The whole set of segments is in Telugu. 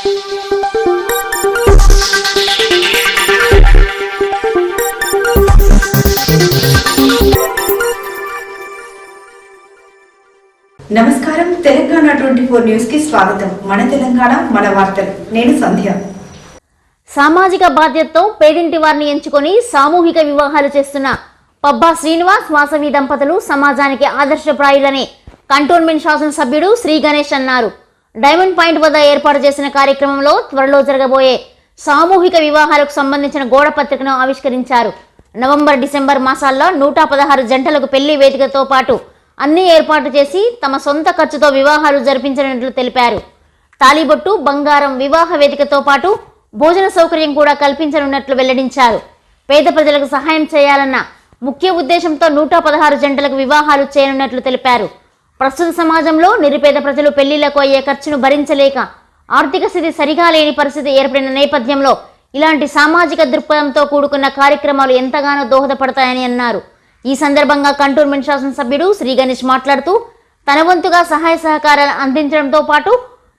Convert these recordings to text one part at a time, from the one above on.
నమస్కారం. తెలంగాణ ట్వంటీ ఫోర్ న్యూస్కి స్వాగతం. మన తెలంగాణ మన వార్తలు. నేను సంధ్య. సామాజిక బాధ్యతతో పేదింటి వారిని ఎంచుకొని సామూహిక వివాహాలు చేస్తున్న పబ్బా శ్రీనివాస్ వాసవి దంపతులు సమాజానికి ఆదర్శప్రాయులని. కంటోన్మెంట్ శాసనసభ్యుడు శ్రీ గణేష్ అన్నారు. డైమండ్ పాయింట్ వద్ద ఏర్పాటు చేసిన కార్యక్రమంలో త్వరలో జరగబోయే సామూహిక వివాహాలకు సంబంధించిన గోడ పత్రికను ఆవిష్కరించారు. నవంబర్ డిసెంబర్ మాసాల్లో నూట పదహారు జంటలకు పెళ్ళి వేదికతో పాటు అన్ని ఏర్పాటు చేసి తమ సొంత ఖర్చుతో వివాహాలు జరిపించినట్లు తెలిపారు. తాలిబొట్టు బంగారం వివాహ వేదికతో పాటు భోజన సౌకర్యం కూడా కల్పించనున్నట్లు వెల్లడించారు. పేద ప్రజలకు సహాయం చేయాలన్న ముఖ్య ఉద్దేశంతో నూట పదహారు జంటలకు వివాహాలు చేయనున్నట్లు తెలిపారు. ప్రస్తుత సమాజంలో నిరుపేద ప్రజలు పెళ్ళిళ్ళకు అయ్యే ఖర్చును భరించలేక ఆర్థిక స్థితి సరిగా లేని పరిస్థితి ఏర్పడిన నేపథ్యంలో ఇలాంటి సామాజిక దృక్పథంతో కూడుకున్న కార్యక్రమాలు ఎంతగానో దోహదపడతాయని అన్నారు. ఈ సందర్భంగా కంటోన్మెంట్ శాసనసభ్యుడు శ్రీ గణేష్ మాట్లాడుతూ తన వంతుగా సహాయ సహకారాలు అందించడంతో పాటు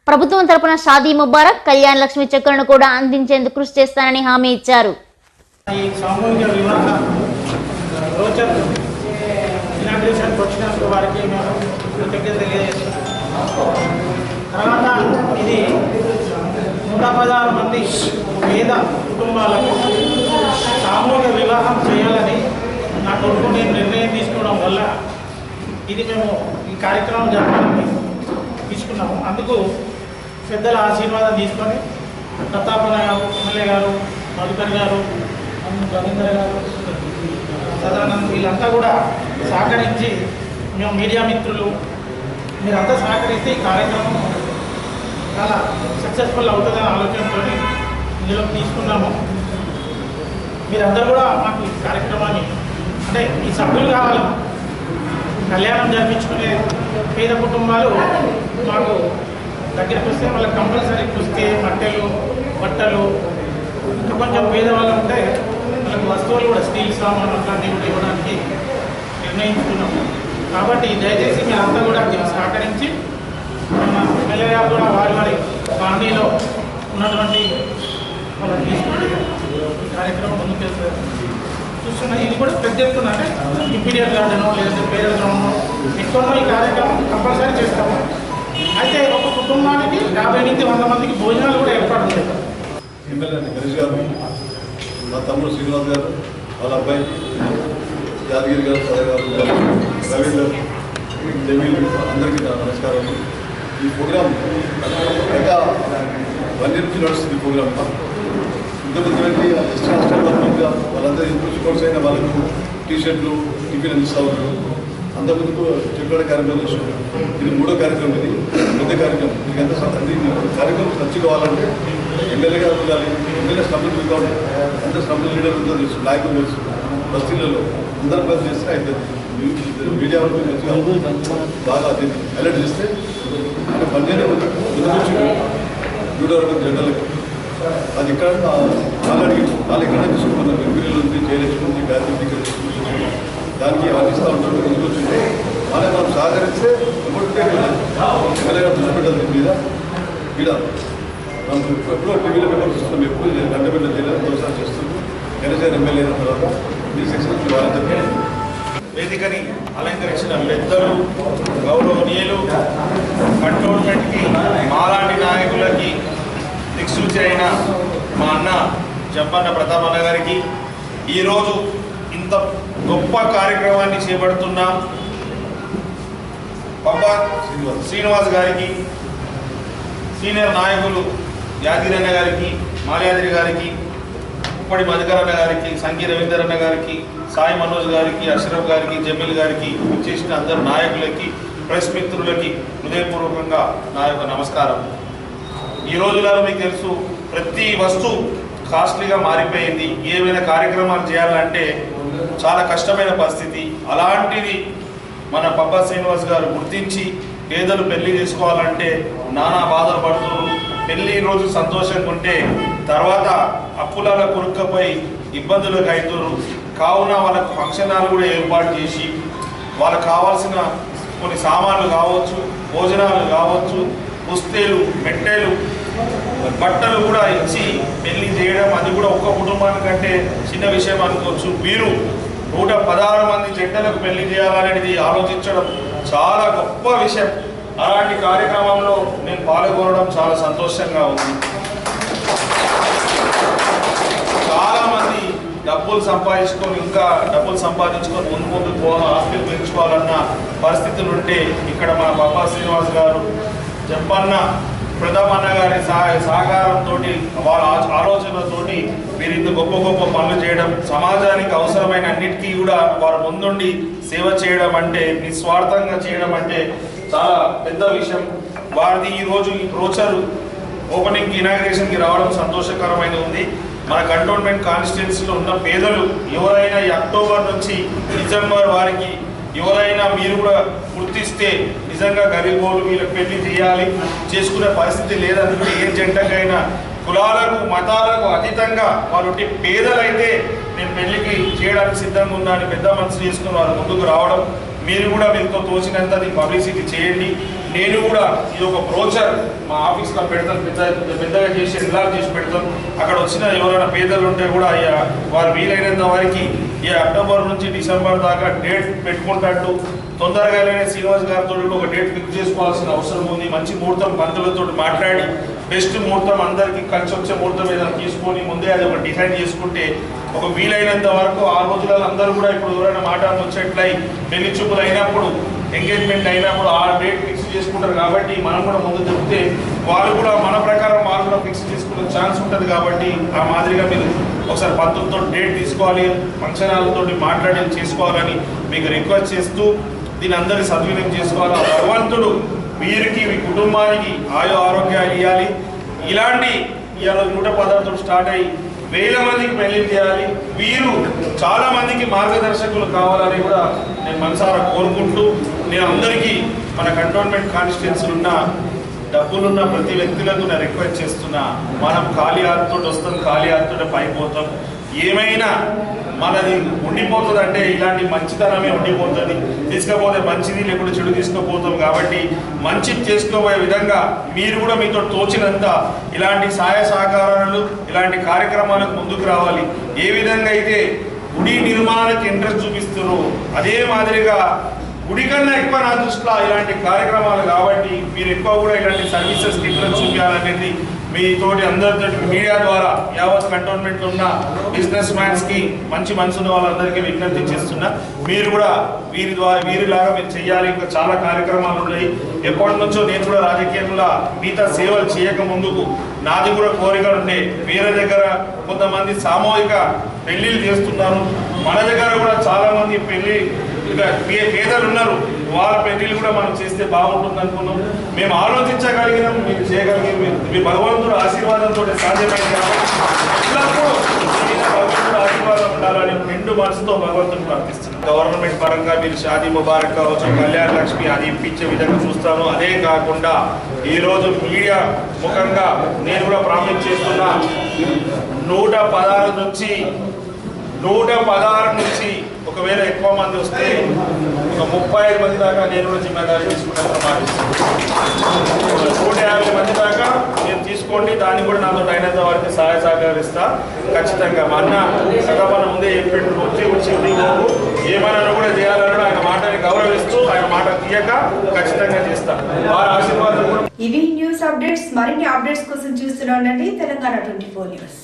ప్రభుత్వం తరపున షాదీ ముబారక్ కళ్యాణ్ లక్ష్మి చెక్కులను కూడా అందించేందుకు కృషి చేస్తానని హామీ ఇచ్చారు. ఈ సామూహిక వివాహ తర్వాత ఇది నూట పదహారు మంది పేద కుటుంబాలకు సామూహిక వివాహం చేయాలని నా కొడుకు నేను నిర్ణయం తీసుకోవడం వల్ల ఇది మేము ఈ కార్యక్రమం జరపాలని తీసుకున్నాము. అందుకు పెద్దల ఆశీర్వాదం తీసుకొని ప్రతాపన గారు ఎమ్మెల్యే గారు మధుకర్ గారు రవీందర్ గారు సదానంద్ వీళ్ళంతా కూడా సహకరించి మేము మీడియా మిత్రులు మీరంతా సహకరిస్తే ఈ కార్యక్రమం చాలా సక్సెస్ఫుల్ అవుతుందనే ఆలోచనతో ఇందులో తీసుకున్నాము. మీరందరూ కూడా మాకు ఈ కార్యక్రమాన్ని అంటే ఈ సభ్యులు కావాలి. కళ్యాణం జరిపించుకునే పేద కుటుంబాలు మాకు దగ్గరికి వస్తే వాళ్ళకి కంపల్సరీ కుస్తే మట్టెలు బట్టలు ఇంకా కొంచెం పేదవాళ్ళు ఉంటే వాళ్ళకి వస్తువులు కూడా స్టీల్ సామాన్లు అట్లాంటివి కూడా ఇవ్వడానికి నిర్ణయించుకున్నాము. కాబట్టి దయచేసి మీరంతా కూడా సహకరించి మన ఎమ్మెల్యే కూడా వారి వారి కాలనీలో ఉన్నటువంటి వాళ్ళని తీసుకొని కార్యక్రమం ముందుకు వెళ్తారు చూస్తున్నా ఇది కూడా పెద్ద ఎత్తున అంటే ఇంపీరియల్ గార్డెన్ లేదంటే పేదల గ్రౌండ్ ఎక్కడో ఈ కార్యక్రమం కంపల్సరీ చేస్తాము. అయితే ఒక కుటుంబానికి యాభై నుంచి వంద మందికి భోజనాలు కూడా ఏర్పాటు ఉంటాయి ఎమ్మెల్యే గణేష్ గారు మా తమ్ముడు శ్రీనివాస్ గారు వాళ్ళ అబ్బాయి. యాదగిరి గారు సదర్ గారు రవీందర్ జమీల్ అందరికీ నమస్కారం ఈ ప్రోగ్రామ్ ఇంకా వన్ ఇయర్ నుంచి నడుస్తుంది ఈ ప్రోగ్రామ్ ఇంతమంది ఎస్టీ హాస్టల్ వర్గంగా వాళ్ళందరూ ఇంప్రూవ్ కోర్స్ అయిన వాళ్ళకు టీషర్ట్లు టిఫిన్ అందిస్తూ ఉంటారు అంతకుముందు చెట్ల కార్యక్రమం ఇది మూడో కార్యక్రమం ఇది పెద్ద కార్యక్రమం. మీకు ఎంత కార్యక్రమం నచ్చుకోవాలంటే ఎమ్మెల్యే గారు ఉండాలి ఎమ్మెల్యే స్టంబుల్ రికార్డు ఎంత స్టంబుల్ లీడర్ ఉందో తెలుసు నాయకులు తెలుసు. బస్తీలలో అందరం బస్ చేస్తే అయితే మీడియా వరకు బాగా అది. అలర్ట్ చేస్తే అంటే పన్నెండు ముందుకొచ్చి నూట జనరల్కి అది ఇక్కడ వాళ్ళు వాళ్ళు ఎక్కడ తీసుకుంటున్నారు ఎంపీలు ఉంది జయలక్ష్మి ఉంది గాంధీ దగ్గర దానికి అందిస్తూ ఉంటారు. ముందుకు వచ్చింటే వాళ్ళే మనం సహకరిస్తే ఎప్పుడుంటే ఎమ్మెల్యేగా గారు దృష్టి పెట్టాలి మీద ఇలా మనం ఎప్పుడో టీవీలో పేపర్ చూస్తున్నాం ఎప్పుడు గంటపెట్ట జిల్లా దోషాలు చేస్తుంది గణేశ్వర ఎమ్మెల్యే అయిన తర్వాత సెక్షన్ వేదికని అలంకరించిన పెద్దలు గౌరవనీయులు కంటోన్మెంట్కి మాలాంటి నాయకులకి దిక్సూచి అయిన మా అన్న జంపన్న ప్రతాప్ అన్న గారికి ఈరోజు ఇంత గొప్ప కార్యక్రమాన్ని చేపడుతున్నాం పబ్బా శ్రీనివాస్ గారికి సీనియర్ నాయకులు యాదిరన్న గారికి మాల్యాద్రి గారికి ఉప్పడి మధుకరన్న గారికి సంఘీ రవీంద్రన్న గారికి సాయి మనోజ్ గారికి అష్రఫ్ గారికి జమీల్ గారికి చేసిన అందరు నాయకులకి ప్రెస్ మిత్రులకి హృదయపూర్వకంగా నా యొక్క నమస్కారం. ఈ రోజులలో మీకు తెలుసు ప్రతి వస్తువు కాస్ట్లీగా మారిపోయింది. ఏమైనా కార్యక్రమాలు చేయాలంటే చాలా కష్టమైన పరిస్థితి. అలాంటిది మన పబ్బా శ్రీనివాస్ గారు గుర్తించి పేదలు పెళ్ళి చేసుకోవాలంటే నానా బాధలు పడుతున్నారు పెళ్ళి రోజు సంతోషంగా ఉంటే తర్వాత అప్పులాల కొనుక్కపై ఇబ్బందులకు అవుతున్నారు కావున వాళ్ళకు ఫంక్షన్ హాల్ కూడా ఏర్పాటు చేసి వాళ్ళకు కావాల్సిన కొన్ని సామాన్లు కావచ్చు భోజనాలు కావచ్చు పుస్తేలు మెట్టెలు బట్టలు కూడా ఇచ్చి పెళ్ళి చేయడం అది కూడా ఒక్క కుటుంబానికంటే చిన్న విషయం అనుకోవచ్చు. వీరు నూట పదహారు మంది జంటలకు పెళ్ళి చేయాలనేది ఆలోచించడం చాలా గొప్ప విషయం. అలాంటి కార్యక్రమంలో నేను పాల్గొనడం చాలా సంతోషంగా ఉంది చాలా మంది డబ్బులు సంపాదించుకొని ఇంకా డబ్బులు సంపాదించుకొని ముందు ముందు పోవాలి ఆస్తులు పెంచుకోవాలన్న పరిస్థితులు ఉంటే ఇక్కడ మన బాబా శ్రీనివాస్ గారు చెప్పన్న ప్రథమన్న గారి సహాయ సహకారంతో వాళ్ళ ఆ- ఆలోచనలతోటి మీరు ఇంత గొప్ప గొప్ప పనులు చేయడం సమాజానికి అవసరమైన అన్నిటికీ కూడా వారు ముందుండి సేవ చేయడం అంటే నిస్వార్థంగా చేయడం అంటే చాలా పెద్ద విషయం. వారిది ఈ రోజు ఈ ఓపెనింగ్ ఇనాగ్రేషన్కి రావడం సంతోషకరమైన ఉంది. మన కంటోన్మెంట్ కాన్స్టిట్యున్సీలో ఉన్న పేదలు ఎవరైనా ఈ అక్టోబర్ నుంచి డిసెంబర్ వారికి ఎవరైనా మీరు కూడా గుర్తిస్తే నిజంగా గరీబోలు వీళ్ళకి పెళ్ళి చేయాలి చేసుకునే పరిస్థితి లేదనుకుంటే ఏ జంటకైనా కులాలకు మతాలకు అతీతంగా వారు పేదలైతే నేను పెళ్ళికి చేయడానికి సిద్ధంగా ఉన్నా అని పెద్ద మనసు చేసుకుని వారు ముందుకు రావడం మీరు కూడా మీతో తోచినంత పబ్లిసిటీ చేయండి. నేను కూడా ఇది ఒక బ్రోచర్ మా ఆఫీస్లో పెడతాను పెద్ద పెద్దగా చేసి ఎల్లార్ చేసి పెడతాను. అక్కడ వచ్చిన ఎవరైనా పేదలు ఉంటే కూడా అయ్యా వారు వీలైనంత వారికి ఈ అక్టోబర్ నుంచి డిసెంబర్ దాకా డేట్ పెట్టుకుంటాడు తొందరగా శ్రీనివాస్ గారితో ఒక డేట్ ఫిక్స్ చేసుకోవాల్సిన అవసరం ఉంది. మంచి ముహూర్తం బంధువులతో మాట్లాడి బెస్ట్ ముహూర్తం అందరికీ కలిసి వచ్చే ముహూర్తం ఏదైనా తీసుకొని ముందే అది ఒక డిసైడ్ చేసుకుంటే ఒక వీలైనంత వరకు ఆ రోజులలో అందరూ కూడా ఇప్పుడు ఎవరైనా మాట వచ్చేట్లయి పెళ్ళి చూపులు అయినప్పుడు ఎంగేజ్మెంట్ అయినప్పుడు ఆ డేట్ ఫిక్స్ చేసుకుంటారు కాబట్టి మనం కూడా ముందు చెప్తే వాళ్ళు కూడా మన ప్రకారం వాళ్ళు కూడా ఫిక్స్ చేసుకునే ఛాన్స్ ఉంటుంది కాబట్టి ఆ మాదిరిగా మీరు ఒకసారి పంతులతో డేట్ తీసుకోవాలి అంచనాలతో మాట్లాడి చేసుకోవాలని మీకు రిక్వెస్ట్ చేస్తూ దీని అందరి సద్వినియోగం చేసుకోవాలి. భగవంతుడు వీరికి మీ కుటుంబానికి ఆయు ఆరోగ్యాలు ఇవ్వాలి ఇలాంటి ఇవాళ నూట పదార్థం స్టార్ట్ అయ్యి వేల మందికి పెళ్ళి చేయాలి. వీరు చాలా మందికి మార్గదర్శకులు కావాలని కూడా నేను మనసారా కోరుకుంటూ నేను అందరికీ మన కంటోన్మెంట్ కాన్స్టిట్యున్సీలు ఉన్న డబ్బులున్న ప్రతి వ్యక్తులకు నేను రిక్వెస్ట్ చేస్తున్నా మనం ఖాళీ ఆత్తుడు వస్తాం ఖాళీ ఆత్తో పైపోతాం ఏమైనా మనది ఉండిపోతుంది అంటే ఇలాంటి మంచితనమే ఉండిపోతుంది. తీసుకపోతే మంచిది లేకుండా చెడు తీసుకుపోతాం కాబట్టి మంచిది చేసుకోబోయే విధంగా మీరు కూడా మీతో తోచినంత ఇలాంటి సహాయ సహకారాలు ఇలాంటి కార్యక్రమాలకు ముందుకు రావాలి. ఏ విధంగా అయితే గుడి నిర్మాణానికి ఇంట్రెస్ట్ చూపిస్తున్నారు అదే మాదిరిగా గుడి కన్నా ఎక్కువ నా దృష్టిలో ఇలాంటి కార్యక్రమాలు కాబట్టి మీరు ఎక్కువ కూడా ఇలాంటి సర్వీసెస్ ఇంట్రెస్ట్ చూపించాలనేది మీ తోటి అందరితో మీడియా ద్వారా యావత్ కంటోన్మెంట్ ఉన్న బిజినెస్ మ్యాన్స్కి మంచి మనసున్న వాళ్ళందరికీ విజ్ఞప్తి చేస్తున్నా. మీరు కూడా వీరి ద్వారా వీరిలాగా మీరు చేయాలి ఇంకా చాలా కార్యక్రమాలు ఉన్నాయి. ఎప్పటి నుంచో నేను కూడా రాజకీయంలో మిగతా సేవలు చేయక ముందుకు నాది కూడా కోరికలు ఉండే. వేరే దగ్గర కొంతమంది సామూహిక పెళ్ళిళ్ళు చేస్తున్నారు. మన దగ్గర కూడా చాలా మంది పెళ్ళి పే- పేదలు ఉన్నారు. వాళ్ళ పెళ్ళి కూడా మనం చేస్తే బాగుంటుంది అనుకున్నాం. మేము ఆలోచించగలిగినాం మీరు చేయగలిగిన. మీ- భగవంతుడు ఆశీర్వాదంతో సాధ్యమైంది ఎల్లప్పుడూ భగవంతుడు ఆశీర్వాదం ఉండాలని నిండు మనసుతో భగవంతుని ప్రార్థిస్తున్నాం. గవర్నమెంట్ పరంగా మీరు షాదీ ముబారక్ కావచ్చు కళ్యాణ లక్ష్మి అది ఇప్పించే విధంగా చూస్తాను. అదే కాకుండా ఈ రోజు మీడియా ముఖంగా నేను కూడా ప్రామిస్ చేస్తున్నా. నూట పదహారు నుంచి నూట పదహారు నుంచి ఒకవేళ ఎక్కువ మంది వస్తే ఒక ముప్పై ఐదు మంది దాకా నేను కూడా జిమ్మేదారి తీసుకుంటాను నూట యాభై మంది దాకా నేను తీసుకోండి దాన్ని కూడా నాతో అయినంత వారికి సహాయ సహకరిస్తా ఖచ్చితంగా మా అన్న సగమన ముందే చెప్పిండు వచ్చి వచ్చి నీకు. ఏమైనా కూడా చేయాలన్నాడు ఆయన మాటని గౌరవిస్తూ ఆయన మాట తీయక ఖచ్చితంగా చేస్తా. వారి ఆశీర్వాదం ఇవి న్యూస్ అప్డేట్స్ మరిన్ని అప్డేట్స్ కోసం చూస్తూనే ఉండండి. Telangana twenty four news.